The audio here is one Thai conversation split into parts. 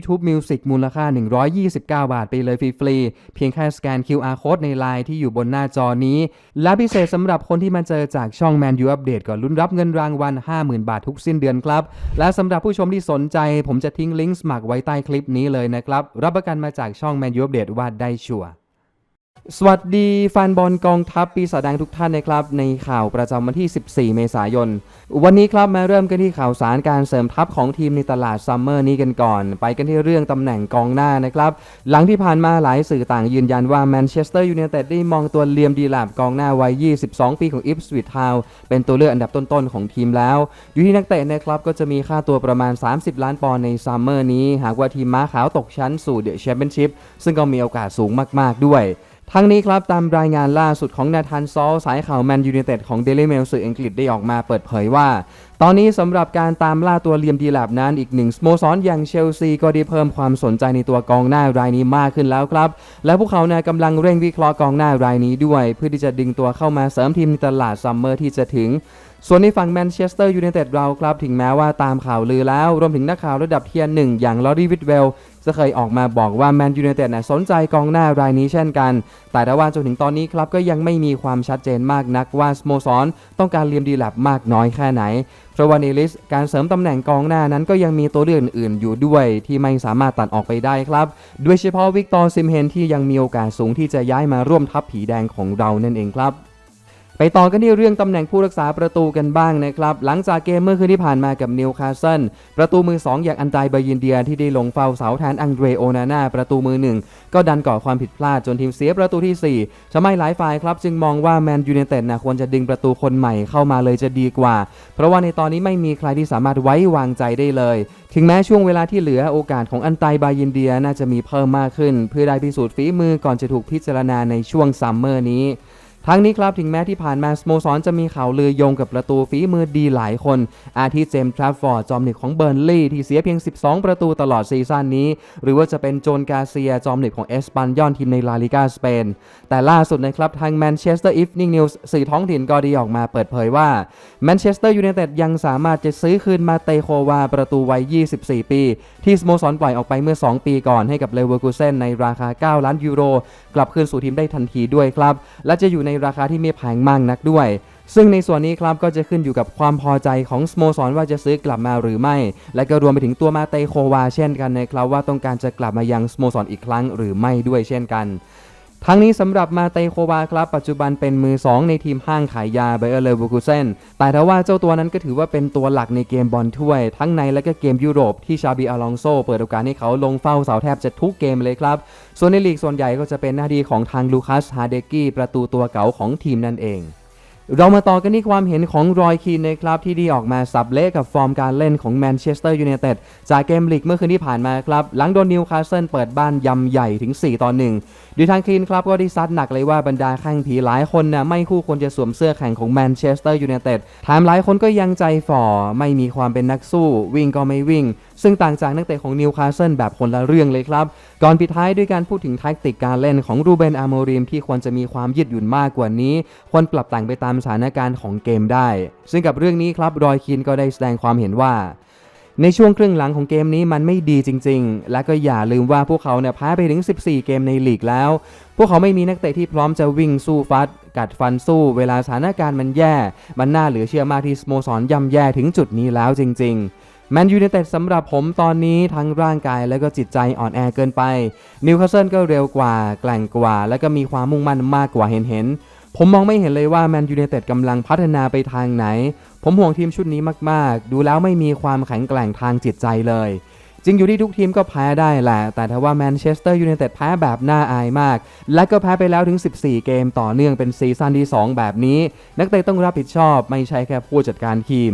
YouTube Music มูลค่า 129 บาทไปเลยฟรีๆ เพียงแค่สแกน QR Code ในไลน์ที่อยู่บนหน้าจอนี้ และพิเศษสำหรับคนที่มาเจอจากช่อง Man U Update ก่อนลุ้นรับเงินรางวัล 50,000 บาททุกสิ้นเดือนครับ และสำหรับผู้ชมที่สนใจ ผมจะทิ้งลิงก์สมัครไว้ใต้คลิปนี้เลยนะครับ รับประกันมาจากช่อง Man U Update ว่าได้ชัวร์ สวัสดีแฟนบอลกองทัพปีศาจแดงทุกท่านนะครับในข่าวประจำวันที่ 14 เมษายน วันนี้ครับมาเริ่มกันที่ข่าวสารการเสริมทัพของทีมในตลาดซัมเมอร์นี้กันก่อน ไปกันที่เรื่องตำแหน่งกองหน้านะครับ หลังที่ผ่านมาหลายสื่อต่างยืนยันว่าแมนเชสเตอร์ยูไนเต็ดได้มองตัวเลียมดีแลบกองหน้าวัย 22 ปีของอิฟสวิตทาวเป็นตัวเลือกอันดับต้นๆของทีมแล้ว อยู่ที่นักเตะนะครับก็จะมีค่าตัวประมาณ 30 ล้านปอนด์ในซัมเมอร์นี้ หากว่าทีมม้าขาวตกชั้นสู่เดอะแชมเปี้ยนชิพซึ่งก็มีโอกาสสูงมาก ๆด้วย ทั้งนี้ครับตามรายงานล่าสุดของนาธานซอลสายข่าวแมนยู i นเต็ดของ Daily Mail สื่ออังกฤษได้ออกมาเปิดเผยว่า ตอนนี้สำหรับการตามล่าตัวเลียมดีแลบนั้นอีกหนึ่งสโมสรอย่างเชลซีก็ได้เพิ่มความสนใจในตัวกองหน้ารายนี้มากขึ้นแล้วครับ และพวกเขานะกำลังเร่งวิเคราะห์กองหน้ารายนี้ด้วย เพื่อที่จะดึงตัวเข้ามาเสริมทีมในตลาดซัมเมอร์ที่จะถึงส่วนในฝั่งแมนเชสเตอร์ยูไนเต็ดเราครับ ถึงแม้ว่าตามข่าวลือแล้ว รวมถึงนักข่าวระดับเทียร์หนึ่งอย่างลอรีวิดเวล จะเคยออกมาบอกว่าแมนยูไนเต็ดนะสนใจกองหน้ารายนี้เช่นกัน แต่ถ้าว่าจนถึงตอนนี้ครับก็ยังไม่มีความชัดเจนมากนักว่าสโมสรต้องการเลียมดีแลบมากน้อยแค่ไหนเพราะว่าในลิสต์การเสริมตำแหน่งกองหน้านั้นก็ยังมีตัวเลือกอื่นๆ อยู่ด้วยที่ไม่สามารถตัดออกไปได้ครับโดยเฉพาะวิกตอร์ซิมเฮนที่ยังมีโอกาสสูงที่จะย้ายมาร่วมทัพผีแดงของเรานั่นเองครับ ไปต่อกันที่เรื่องตำแหน่งผู้รักษาประตูกันบ้างนะครับ หลังจากเกมเมื่อคืนที่ผ่านมากับนิวคาสเซิลประตูมือ 2 อย่างอันไตบายินเดียที่ได้ลงเฝ้าเสาแทนอังเดรโอนาน่าประตูมือหนึ่งก็ดันก่อความผิดพลาดจนทีมเสียประตูที่ 4ทำให้หลายฝ่ายครับ จึงมองว่าแมนยู i นเต็ดนะควรจะดึงประตูคนใหม่เข้ามาเลยจะดีกว่า เพราะว่าในตอนนี้ไม่มีใครที่สามารถไว้วางใจได้เลย ถึงแม้ช่วงเวลาที่เหลือโอกาสของอันไตบายินเดียน่าจะมีเพิ่มมากขึ้น เพื่อได้พิสูจน์ฝีมือก่อนจะถูกพิจารณาในช่วงซัมเมอร์นี้ ทั้งนี้ครับถึงแม้ที่ผ่านมาสโมสรจะมีข่าวลือโยงกับประตูฝีมือดีหลายคน อาทิเจมส์ทรัฟฟอร์ดจอมหนิกของเบิร์นลีย์ที่เสียเพียง 12 ประตูตลอดซีซั่นนี้ หรือว่าจะเป็นโจนกาเซียจอมหนิกของเอสปันยอนทีมในลาลิกาสเปน แต่ล่าสุดนะครับทางแมนเชสเตอร์อีฟนิ่งนิวส์สื่อท้องถิ่นก็ด้ออกมาเปิดเผยว่าแมนเชสเตอร์ยูไนเต็ดยังสามารถจะซื้อคืนมาเตโควาประตูวัย 24 ปี ที่สโมสรปล่อยออกไปเมื่อ 2 ปีก่อนให้กับเลเวอร์คูเซนในราคา 9 ล้านยูโร กลับคืนสู่ทีมได้ทันทีด้วยครับและจะอยู่ในในราคาที่ไม่แพงมากนักด้วย ซึ่งในส่วนนี้ครับก็จะขึ้นอยู่กับความพอใจของสโมสรว่าจะซื้อกลับมาหรือไม่ และก็รวมไปถึงตัวมาเตโควาเช่นกันนะครับว่าต้องการจะกลับมายังสโมสรอีกครั้งหรือไม่ด้วยเช่นกัน ทั้งนี้สำหรับมาเตโควาครับ ปัจจุบันเป็นมือ 2 ในทีมห้างขายยาไบเออร์เลวูคูเซนแต่ถ้าว่าเจ้าตัวนั้นก็ถือว่าเป็นตัวหลักในเกมบอลถ้วย ทั้งในและก็เกมยุโรปที่ชาบีอลองโซเปิดโอกาสให้เขาลงเฝ้าเสาแทบจะทุกเกมเลยครับ ส่วนในลีกส่วนใหญ่ก็จะเป็นหน้าที่ของทางลูคัสฮาเดกี้ประตูตัวเก่าของทีมนั่นเอง เรามาต่อกันที่ความเห็นของรอยคีนนะครับที่ด้ออกมาสับเละกับฟอร์มการเล่นของแมนเชสเตอร์ยูไนเต็ดจากเกมลีกเมื่อคืนที่ผ่านมาครับ หลังโดนนิวคาสเซิลเปิดบ้านยำใหญ่ถึง 4 ต่อ1โดยทางคีนครับก็ได้ซัดหนักเลยว่าบรรดาแข้งผีหลายคนนะไม่คู่ควรจะสวมเสื้อแข่งของแมนเชสเตอร์ยูไนเต็ดแถมหลายคนก็ยังใจฝ่อไม่มีความเป็นนักสู้ วิ่งก็ไม่วิ่ง ซึ่งต่างจากนักเตะของนิวคาสเซิลแบบคนละเรื่องเลยครับ ก่อนปิดท้ายด้วยการพูดถึงแท็กติกการเล่นของรูเบนอาโมริมที่ควรจะมีความยืดหยุ่นมากกว่านี้ ควรปรับแต่งไปตามสถานการณ์ของเกมได้ ซึ่งกับเรื่องนี้ครับรอยคินก็ได้แสดงความเห็นว่าในช่วงครึ่งหลังของเกมนี้มันไม่ดีจริง ๆ และก็อย่าลืมว่าพวกเขาเนี่ยแพ้ไปถึง 14 เกมในลีกแล้ว พวกเขาไม่มีนักเตะที่พร้อมจะวิ่งสู้ฟัด กัดฟันสู้ เวลาสถานการณ์มันแย่ มันน่าเหลือเชื่อมากที่สโมสรย่ำแย่ถึงจุดนี้แล้วจริง ๆ แมนยู i นเต็ดสำหรับผมตอนนี้ทั้งร่างกายและก็จิตใจอ่อนแอเกินไปนิวคาสเซิลก็เร็วกว่า แกล่งกว่า และก็มีความมุ่งมั่นมากกว่าเห็นเห็นผมมองไม่เห็นเลยว่าแมนยู i นเต็ดกำลังพัฒนาไปทางไหน ผมห่วงทีมชุดนี้มาก ๆ ดูแล้วไม่มีความแข็งแกร่งทางจิตใจเลย จริงอยู่ที่ทุกทีมก็แพ้ได้แหละ แต่ถ้าว่าแมนเชสเตอร์ยูไนเต็ดแพ้แบบน่าอายมาก และก็แพ้ไปแล้วถึง 14 เกมต่อเนื่องเป็นซีซั่นที่ 2 แบบนี้ นักเตะต้องรับผิดชอบไม่ใช่แค่ผู้จัดการทีม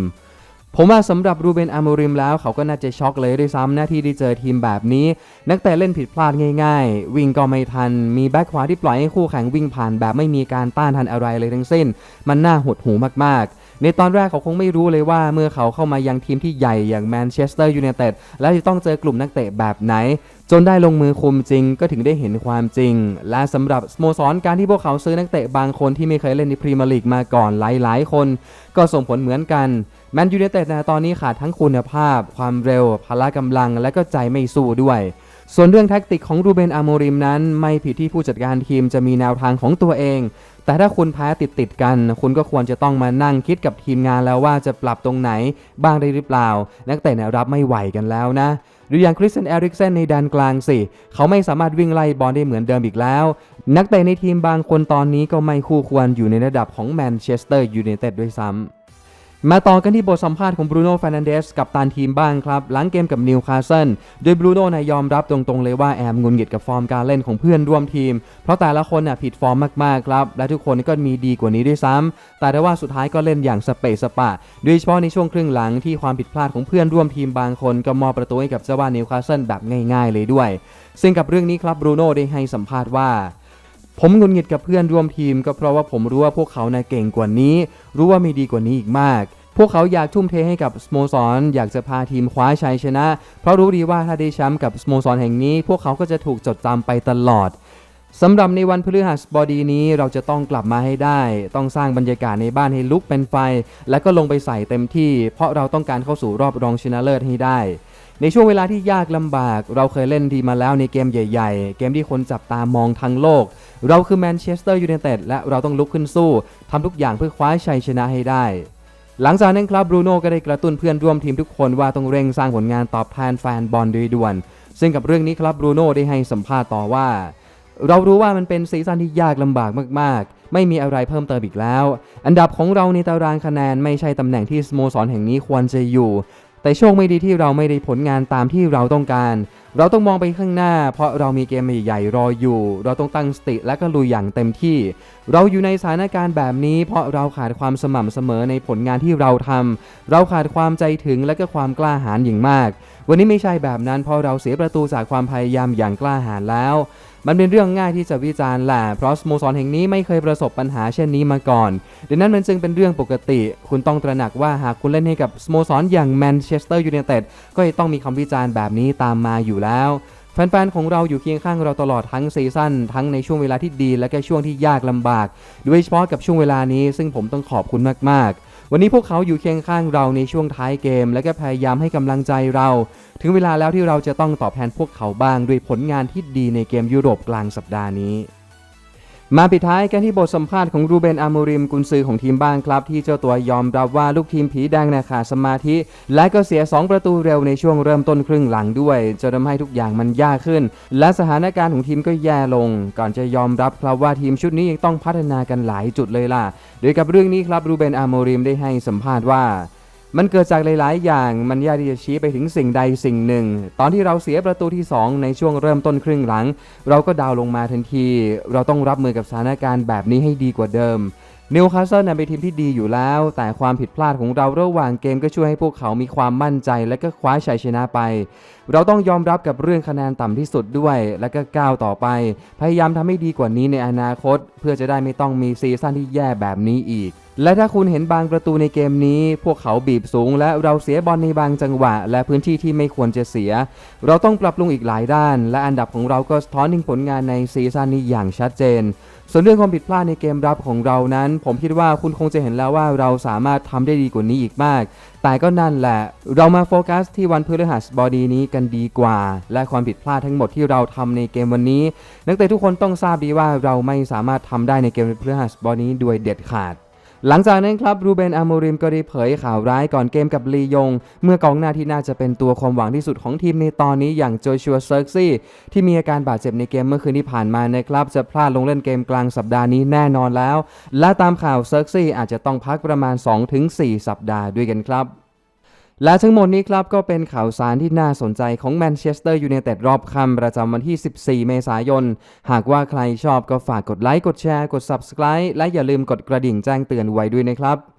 ผมว่าสำหรับรูเบนอาโมริมแล้วเขาก็น่าจะช็อกเลยด้วยซ้ำหน้าที่ได้เจอทีมแบบนี้ นักเตะเล่นผิดพลาดง่าย ๆ วิ่งก็ไม่ทัน มีแบ็คขวาที่ปล่อยให้คู่แข่งวิ่งผ่านแบบไม่มีการต้านทันอะไรเลยทั้งสิ้น มันน่าหดหูมากๆ ในตอนแรกเขาคงไม่รู้เลยว่าเมื่อเขาเข้ามายังทีมที่ใหญ่อย่างแมนเชสเตอร์ยูไนเต็ดแล้วจะต้องเจอกลุ่มนักเตะแบบไหน จนได้ลงมือคุมจริงก็ถึงได้เห็นความจริง และสำหรับสโมสรการที่พวกเขาซื้อนักเตะบางคนที่ไม่เคยเล่นในพรีเมียร์ลีกมาก่อนหลายๆ คน ก็ส่งผลเหมือนกัน แมนยูไนเต็ดนะตอนนี้ขาดทั้งคุณภาพ ความเร็ว พละกำลัง และก็ใจไม่สู้ด้วย ส่วนเรื่องแท็กติกของรูเบนอาโมริมนั้น ไม่ผิดที่ผู้จัดการทีมจะมีแนวทางของตัวเอง แต่ถ้าคุณแพ้ติดติดกัน คุณก็ควรจะต้องมานั่งคิดกับทีมงานแล้วว่าจะปรับตรงไหนบ้างได้หรือเปล่า นักเตะเนี่ยรับไม่ไหวกันแล้วนะหรืออย่างคริสเตนเอริกเซนในแดนกลางสิ เขาไม่สามารถวิ่งไล่บอลได้เหมือนเดิมอีกแล้ว นักเตะในทีมบางคนตอนนี้ก็ไม่คู่ควรอยู่ในระดับของแมนเชสเตอร์ยูไนเต็ดด้วยซ้ำ มาต่อกันที่บทสัมภาษณ์ของบรูโน่ฟ r นันเดสกับตานทีมบ้างครับ หลังเกมกับนิวคาสเซิลโดยบรูโน่นายยอมรับตรงๆเลยว่าแอมงุนหงิดกับฟอร์มการเล่นของเพื่อนร่วมทีม เพราะแต่ละคนน่ะผิดฟอร์มมากๆครับ และทุกคนก็มีดีกว่านี้ด้วยซ้ำแต่ได้ว่าสุดท้ายก็เล่นอย่างสเปซสปะ โดยเฉพาะในช่วงครึ่งหลังที่ความผิดพลาดของเพื่อนร่วมทีมบางคน ก็มอบประตูให้กับเจ้าบ้านนิวคาสเซิลแบบง่าย ๆ เลยด้วย ซึ่งกับเรื่องนี้ครับบรูโน่ได้ให้สัมภาษณ์ว่า ผมหงุดหงิดกับเพื่อนร่วมทีม ก็เพราะว่าผมรู้ว่าพวกเขานะเก่งกว่านี้ รู้ว่ามีดีกว่านี้อีกมาก พวกเขาอยากทุ่มเทให้กับสโมสรอยากจะพาทีมคว้าชัยชนะ เพราะรู้ดีว่าถ้าได้แชมป์กับสโมสรแห่งนี้ พวกเขาก็จะถูกจดจำไปตลอดสำหรับในวันพฤหัสบดีนี้เราจะต้องกลับมาให้ได้ ต้องสร้างบรรยากาศในบ้านให้ลุกเป็นไฟ และก็ลงไปใส่เต็มที่ เพราะเราต้องการเข้าสู่รอบรองชนะเลิศให้ได้ ในช่วงเวลาที่ยากลำบาก เราเคยเล่นดีมาแล้วในเกมใหญ่ ๆ เกมที่คนจับตามองทั้งโลก เราคือแมนเชสเตอร์ยูไนเต็ดและเราต้องลุกขึ้นสู้ทำทุกอย่างเพื่อคว้าชัยชนะให้ได้ หลังจากนั้นครับบรูโน่ก็ได้กระตุ้นเพื่อนร่วมทีมทุกคนว่าต้องเร่งสร้างผลงานตอบแทนแฟนบอลโดยด่วน ซึ่งกับเรื่องนี้ครับบรูโน่ได้ให้สัมภาษณ์ต่อว่า เรารู้ว่ามันเป็นซีซั่นที่ยากลำบากมากๆ ไม่มีอะไรเพิ่มเติมอีกแล้ว อันดับของเราในตารางคะแนนไม่ใช่ตำแหน่งที่สโมสรแห่งนี้ควรจะอยู่ แต่โชคไม่ดีที่เราไม่ได้ผลงานตามที่เราต้องการ เราต้องมองไปข้างหน้า เพราะเรามีเกมใหญ่ๆรออยู่ เราต้องตั้งสติและก็ลุยอย่างเต็มที่ เราอยู่ในสถานการณ์แบบนี้ เพราะเราขาดความสม่ำเสมอในผลงานที่เราทำเราขาดความใจถึงและก็ความกล้าหาญอย่างมาก วันนี้ไม่ใช่แบบนั้น เพราะเราเสียประตูจากความพยายามอย่างกล้าหาญแล้ว มันเป็นเรื่องง่ายที่จะวิจารณ์แหละเพราะสโมสรแห่งนี้ไม่เคยประสบปัญหาเช่นนี้มาก่อนดังนั้นมันจึงเป็นเรื่องปกติ คุณต้องตระหนักว่าหากคุณเล่นให้กับสโมสรอย่างแมนเชสเตอร์ยูไนเต็ดก็จะต้องมีคำวิจารณ์แบบนี้ตามมาอยู่แล้วแฟนๆ ของเราอยู่เคียงข้างเราตลอดทั้งซีซั่นทั้งในช่วงเวลาที่ดีและก็ช่วงที่ยากลำบาก โดยเฉพาะกับช่วงเวลานี้ ซึ่งผมต้องขอบคุณมากๆ วันนี้พวกเขาอยู่เคียงข้างเราในช่วงท้ายเกม และก็พยายามให้กำลังใจเรา ถึงเวลาแล้วที่เราจะต้องตอบแทนพวกเขาบ้าง ด้วยผลงานที่ดีในเกมยุโรปกลางสัปดาห์นี้ มาปิดท้ายกันที่บทสัมภาษณ์ของรูเบนอาโมริมกุนซือของทีมบ้างครับ ที่เจ้าตัวยอมรับว่าลูกทีมผีแดงนะขาดสมาธิ และก็เสีย 2 ประตูเร็วในช่วงเริ่มต้นครึ่งหลังด้วยจนทำให้ทุกอย่างมันยากขึ้น และสถานการณ์ของทีมก็แย่ลง ก่อนจะยอมรับครับว่าทีมชุดนี้ยังต้องพัฒนากันหลายจุดเลยล่ะโดยกับเรื่องนี้ครับรูเบนอาโมริมได้ให้สัมภาษณ์ว่า มันเกิดจากหลาย ๆ อย่าง มันยากที่จะชี้ไปถึงสิ่งใดสิ่งหนึ่ง ตอนที่เราเสียประตูที่ 2 ในช่วงเริ่มต้นครึ่งหลัง เราก็ดาวน์ลงมาทันที เราต้องรับมือกับสถานการณ์แบบนี้ให้ดีกว่าเดิมนิวคาสเซิลนั้นเป็นทีมที่ดีอยู่แล้ว แต่ความผิดพลาดของเราระหว่างเกมก็ช่วยให้พวกเขามีความมั่นใจ และก็คว้าชัยชนะไป เราต้องยอมรับกับเรื่องคะแนนต่ำที่สุดด้วย และก็ก้าวต่อไป พยายามทำให้ดีกว่านี้ในอนาคต เพื่อจะได้ไม่ต้องมีซีซั่นที่แย่แบบนี้อีก และถ้าคุณเห็นบางประตูในเกมนี้ พวกเขาบีบสูง และเราเสียบอลในบางจังหวะ และพื้นที่ที่ไม่ควรจะเสีย เราต้องปรับปรุงอีกหลายด้าน และอันดับของเราก็สะท้อนถึงผลงานในซีซั่นนี้อย่างชัดเจน ส่วนเรื่องความผิดพลาดในเกมรับของเรานั้น ผมคิดว่าคุณคงจะเห็นแล้วว่าเราสามารถทำได้ดีกว่านี้อีกมาก แต่ก็นั่นแหละ เรามาโฟกัสที่วันพฤหัสบดีนี้กันดีกว่า และความผิดพลาดทั้งหมดที่เราทำในเกมวันนี้ นักเตะทุกคนต้องทราบดีว่าเราไม่สามารถทำได้ในเกมพฤหัสบดีนี้โดยเด็ดขาด หลังจากนั้นครับรูเบนอาโมริมก็ได้เผยข่าวร้ายก่อนเกมกับลียง เมื่อกองหน้าที่น่าจะเป็นตัวความหวังที่สุดของทีมในตอนนี้อย่างโจชัวเซิร์กซี่ที่มีอาการบาดเจ็บในเกมเมื่อคืนที่ผ่านมานะครับจะพลาดลงเล่นเกมกลางสัปดาห์นี้แน่นอนแล้ว และตามข่าวเซิร์กซี่อาจจะต้องพักประมาณ 2-4 สัปดาห์ด้วยกันครับ และทั้งหมดนี้ครับก็เป็นข่าวสารที่น่าสนใจของแมนเชสเตอร์ยูไนเต็ดรอบค่ำประจำวันที่ 14 เมษายน หากว่าใครชอบก็ฝากกดไลค์ กดแชร์ กด Subscribe และอย่าลืมกดกระดิ่งแจ้งเตือนไว้ด้วยนะครับ